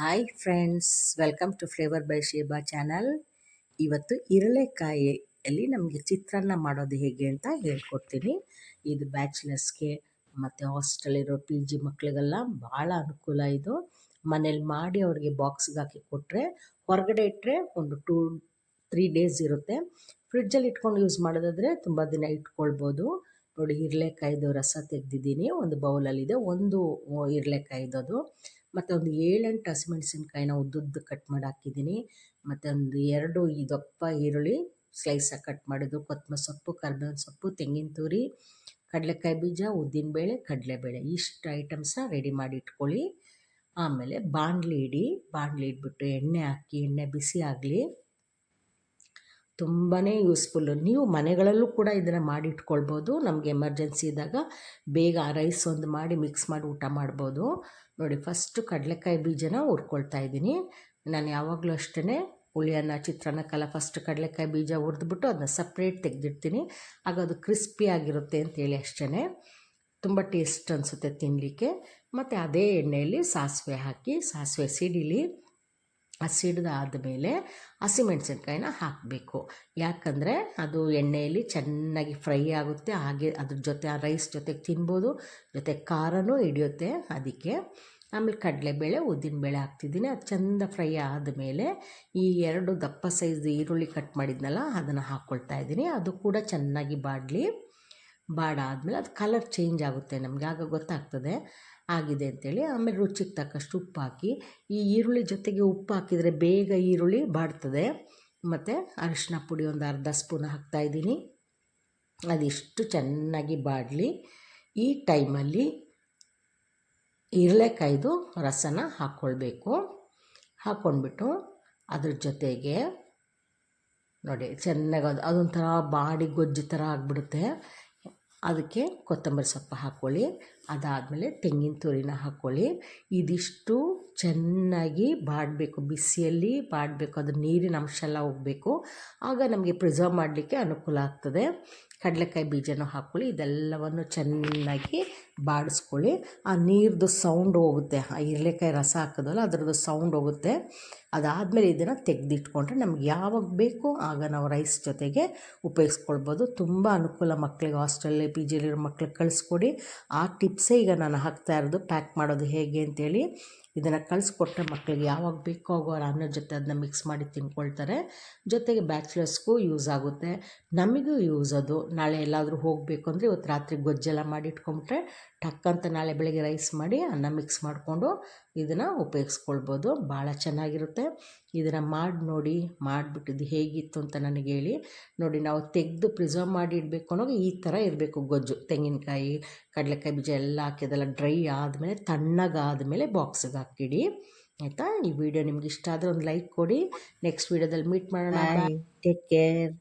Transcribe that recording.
Hi friends welcome to flavour by Sheba channel ಇವತ್ತು ಇರಳೆಕಾಯಿಯಲ್ಲಿ ನಮಗೆ ಚಿತ್ರಾನ್ನ ಮಾಡೋದು ಹೇಗೆ ಅಂತ ಹೇಳ್ಕೊಡ್ತೀನಿ. ಇದು ಬ್ಯಾಚುಲರ್ಸ್ಗೆ, ಮತ್ತು ಹಾಸ್ಟೆಲಿರೋ ಪಿ ಜಿ ಮಕ್ಕಳಿಗೆಲ್ಲ ಭಾಳ ಅನುಕೂಲ ಇದು. ಮನೇಲಿ ಮಾಡಿ ಅವ್ರಿಗೆ ಬಾಕ್ಸ್ಗೆ ಹಾಕಿ ಕೊಟ್ಟರೆ ಹೊರಗಡೆ ಇಟ್ಟರೆ ಒಂದು ಟೂ, ತ್ರೀ ಡೇಸ್ ಇರುತ್ತೆ. ಫ್ರಿಡ್ಜಲ್ಲಿ ಇಟ್ಕೊಂಡು ಯೂಸ್ ಮಾಡೋದಾದರೆ ತುಂಬ ದಿನ ಇಟ್ಕೊಳ್ಬೋದು. ನೋಡಿ ಇರಳೆಕಾಯ್ದು ರಸ ತೆಗೆದಿದ್ದೀನಿ. ಒಂದು ಬೌಲಲ್ಲಿದೆ. ಒಂದು ಇರಳೆಕಾಯ್ದು ಮತ್ತು ಒಂದು ಏಳೆಂಟು ಹಸಿಮೆಣ್ಸಿನ್ಕಾಯಿನ ಉದ್ದುದ್ದು ಕಟ್ ಮಾಡಿ ಹಾಕಿದ್ದೀನಿ ಮತ್ತು ಒಂದು ಎರಡು ಈ ದಪ್ಪ ಈರುಳ್ಳಿ ಸ್ಲೈಸಾಗಿ ಕಟ್ ಮಾಡಿದ್ದು ಕೊತ್ತಂಬರಿ ಸೊಪ್ಪು, ಕರ್ಬೇವಿನ ಸೊಪ್ಪು, ತೆಂಗಿನ ತುರಿ, ಕಡಲೆಕಾಯಿ ಬೀಜ ಉದ್ದಿನಬೇಳೆ ಕಡಲೆಬೇಳೆ ಇಷ್ಟು ಐಟಮ್ಸ ರೆಡಿ ಮಾಡಿ ಇಟ್ಕೊಳ್ಳಿ. ಆಮೇಲೆ ಬಾಣಲಿ ಇಡಿ. ಬಾಣಲಿ ಇಟ್ಬಿಟ್ಟು ಎಣ್ಣೆ ಹಾಕಿ, ಎಣ್ಣೆ ಬಿಸಿ ಆಗಲಿ. ತುಂಬಾ ಯೂಸ್ಫುಲ್ಲು ನೀವು ಮನೆಗಳಲ್ಲೂ ಕೂಡ ಇದನ್ನು ಮಾಡಿಟ್ಕೊಳ್ಬೋದು. ನಮಗೆ ಎಮರ್ಜೆನ್ಸಿ ಇದ್ದಾಗ ಬೇಗ ರೈಸ್ ಒಂದು ಮಾಡಿ ಮಿಕ್ಸ್ ಮಾಡಿ ಊಟ ಮಾಡ್ಬೋದು. ನೋಡಿ ಫಸ್ಟು ಕಡಲೆಕಾಯಿ ಬೀಜನ ಹುರ್ಕೊಳ್ತಾ ಇದ್ದೀನಿ. ನಾನು ಯಾವಾಗಲೂ ಅಷ್ಟೇ ಹುಳಿಯನ್ನ ಚಿತ್ರಾನ್ನಕ್ಕೆಲ್ಲ ಫಸ್ಟ್ ಕಡಲೆಕಾಯಿ ಬೀಜ ಹುರಿದ್ಬಿಟ್ಟು ಅದನ್ನ ಸಪ್ರೇಟ್ ತೆಗೆದಿಡ್ತೀನಿ. ಆಗ ಅದು ಕ್ರಿಸ್ಪಿ ಆಗಿರುತ್ತೆ ಅಂತೇಳಿ ಅಷ್ಟೇ ತುಂಬ ಟೇಸ್ಟ್ ಅನಿಸುತ್ತೆ ತಿನ್ನಲಿಕ್ಕೆ ಮತ್ತು ಅದೇ ಎಣ್ಣೆಯಲ್ಲಿ ಸಾಸಿವೆ ಹಾಕಿ, ಸಾಸಿವೆ ಸಿಡಿಲಿ ಸಿಡ್ದಾದಮೇಲೆ ಹಸಿಮೆಣ್ಸಿನ್ಕಾಯಿನ ಹಾಕಬೇಕು. ಯಾಕಂದರೆ ಅದು ಎಣ್ಣೆಯಲ್ಲಿ ಚೆನ್ನಾಗಿ ಫ್ರೈ ಆಗುತ್ತೆ, ಹಾಗೆ ಅದ್ರ ಜೊತೆ ಆ ರೈಸ್ ಜೊತೆಗೆ ತಿನ್ಬೋದು, ಜೊತೆ ಖಾರನೂ ಹಿಡಿಯುತ್ತೆ ಅದಕ್ಕೆ. ಆಮೇಲೆ ಕಡಲೆಬೇಳೆ, ಉದ್ದಿನಬೇಳೆ ಹಾಕ್ತಿದ್ದೀನಿ. ಅದು ಚೆಂದ ಫ್ರೈ ಆದಮೇಲೆ ಈ ಎರಡು ದಪ್ಪ ಸೈಜ್ ಈರುಳ್ಳಿ ಕಟ್ ಮಾಡಿದ್ನಲ್ಲ, ಅದನ್ನು ಹಾಕ್ಕೊಳ್ತಾ ಇದ್ದೀನಿ. ಅದು ಕೂಡ ಚೆನ್ನಾಗಿ ಬಾಡಲಿ. ಬಾಡಾದಮೇಲೆ ಅದು ಕಲರ್ ಚೇಂಜ್ ಆಗುತ್ತೆ ನಮಗೆ. ಆಗ ಗೊತ್ತಾಗ್ತದೆ, ಆಗಿದೆ ಅಂತೇಳಿ. ಆಮೇಲೆ ರುಚಿಗೆ ತಕ್ಕಷ್ಟು ಉಪ್ಪು ಹಾಕಿ ಈ ಈರುಳ್ಳಿ ಜೊತೆಗೆ ಉಪ್ಪು ಹಾಕಿದರೆ ಬೇಗ ಈರುಳ್ಳಿ ಬಾಡ್ತದೆ. ಮತ್ತು ಅರಿಶಿನ ಪುಡಿ ಒಂದು ಅರ್ಧ ಸ್ಪೂನ್ ಹಾಕ್ತಾಯಿದ್ದೀನಿ ಅದಿಷ್ಟು ಚೆನ್ನಾಗಿ ಬಾಡಲಿ. ಈ ಟೈಮಲ್ಲಿ ಇರಳೆಕಾಯ್ದು ರಸನ ಹಾಕ್ಕೊಳ್ಬೇಕು. ಹಾಕ್ಕೊಂಡ್ಬಿಟ್ಟು ಅದ್ರ ಜೊತೆಗೆ ನೋಡಿ, ಚೆನ್ನಾಗಿ ಅದು ಅದೊಂಥರ ಬಾಡಿ ಗೊಜ್ಜು ಥರ ಆಗಿಬಿಡುತ್ತೆ. ಅದಕ್ಕೆ ಕೊತ್ತಂಬರಿ ಸೊಪ್ಪು ಹಾಕ್ಕೊಳ್ಳಿ. ಅದಾದಮೇಲೆ ತೆಂಗಿನ ತುರಿನ ಹಾಕ್ಕೊಳ್ಳಿ. ಇದಿಷ್ಟು ಚೆನ್ನಾಗಿ ಬಾಡಬೇಕು, ಬಿಸಿಯಲ್ಲಿ ಬಾಡಬೇಕು, ಅದು ನೀರಿನ ಅಂಶ ಎಲ್ಲ ಹೋಗಬೇಕು. ಆಗ ನಮಗೆ ಪ್ರಿಸರ್ವ್ ಮಾಡಲಿಕ್ಕೆ ಅನುಕೂಲ ಆಗ್ತದೆ. ಕಡಲೆಕಾಯಿ ಬೀಜನೂ ಹಾಕ್ಕೊಳ್ಳಿ, ಇದೆಲ್ಲವನ್ನು ಚೆನ್ನಾಗಿ ಬಾಡಿಸ್ಕೊಳ್ಳಿ. ಆ ನೀರ್ದು ಸೌಂಡ್ ಹೋಗುತ್ತೆ. ಆ ಇರಲೆಕಾಯಿ ರಸ ಹಾಕೋದಲ್ಲ, ಅದರದ್ದು ಸೌಂಡ್ ಹೋಗುತ್ತೆ. ಅದಾದಮೇಲೆ ಇದನ್ನು ತೆಗೆದಿಟ್ಕೊಂಡ್ರೆ ನಮ್ಗೆ ಯಾವಾಗ ಬೇಕೋ ಆಗ ನಾವು ರೈಸ್ ಜೊತೆಗೆ ಉಪಯೋಗಿಸ್ಕೊಳ್ಬೋದು. ತುಂಬ ಅನುಕೂಲ ಮಕ್ಕಳಿಗೆ ಹಾಸ್ಟೆಲ್ ಪಿ ಜಿಲಿರೋ ಮಕ್ಳಿಗೆ ಕಳಿಸ್ಕೊಡಿ. ಆ ಟಿಪ್ಸೇ ಈಗ ನಾನು ಹಾಕ್ತಾ ಇರೋದು ಪ್ಯಾಕ್ ಮಾಡೋದು ಹೇಗೆ ಅಂತೇಳಿ. ಇದನ್ನು ಕಳಿಸ್ಕೊಟ್ರೆ ಮಕ್ಕಳಿಗೆ ಯಾವಾಗ ಬೇಕೋ ಅವ್ರ ಅನ್ನದ ಜೊತೆ ಅದನ್ನ ಮಿಕ್ಸ್ ಮಾಡಿ ತಿನ್ಕೊಳ್ತಾರೆ. ಜೊತೆಗೆ ಬ್ಯಾಚುಲರ್ಸ್ಗೂ ಯೂಸ್ ಆಗುತ್ತೆ. ನಮಗೂ ಯೂಸ್ ಅದು. ನಾಳೆ ಎಲ್ಲಾದರೂ ಹೋಗಬೇಕು ಅಂದರೆ ಇವತ್ತು ರಾತ್ರಿ ಗೊಜ್ಜೆಲ್ಲ ಮಾಡಿ ಇಟ್ಕೊಂಬಿಟ್ರೆ ಟಕ್ಕಂತ ನಾಳೆ ಬೆಳಗ್ಗೆ ರೈಸ್ ಮಾಡಿ ಅನ್ನ ಮಿಕ್ಸ್ ಮಾಡಿಕೊಂಡು ಇದನ್ನು ಉಪಯೋಗಿಸ್ಕೊಳ್ಬೋದು. ಭಾಳ ಚೆನ್ನಾಗಿರುತ್ತೆ. ಇದನ್ನು ಮಾಡಿ ನೋಡಿ, ಮಾಡಿಬಿಟ್ಟಿದ್ದು ಹೇಗಿತ್ತು ಅಂತ ನನಗೆ ಹೇಳಿ. ನೋಡಿ, ನಾವು ತೆಗೆದು ಪ್ರಿಸರ್ವ್ ಮಾಡಿ ಇಡಬೇಕು ಅನ್ನೋದು ಈ ಥರ ಇರಬೇಕು ಗೊಜ್ಜು. ತೆಂಗಿನಕಾಯಿ, ಕಡಲೆಕಾಯಿ ಬೀಜ ಎಲ್ಲ ಹಾಕಿದೆಲ್ಲ ಡ್ರೈ ಆದಮೇಲೆ ತಣ್ಣಗಾದಮೇಲೆ ಬಾಕ್ಸಿಗೆ ಹಾಕಿಡಿ ಆಯಿತಾ? ಈ ವಿಡಿಯೋ ನಿಮ್ಗೆ ಇಷ್ಟ ಆದರೆ ಒಂದು ಲೈಕ್ ಕೊಡಿ. ನೆಕ್ಸ್ಟ್ ವಿಡಿಯೋದಲ್ಲಿ ಮೀಟ್ ಮಾಡೋಣ. Take care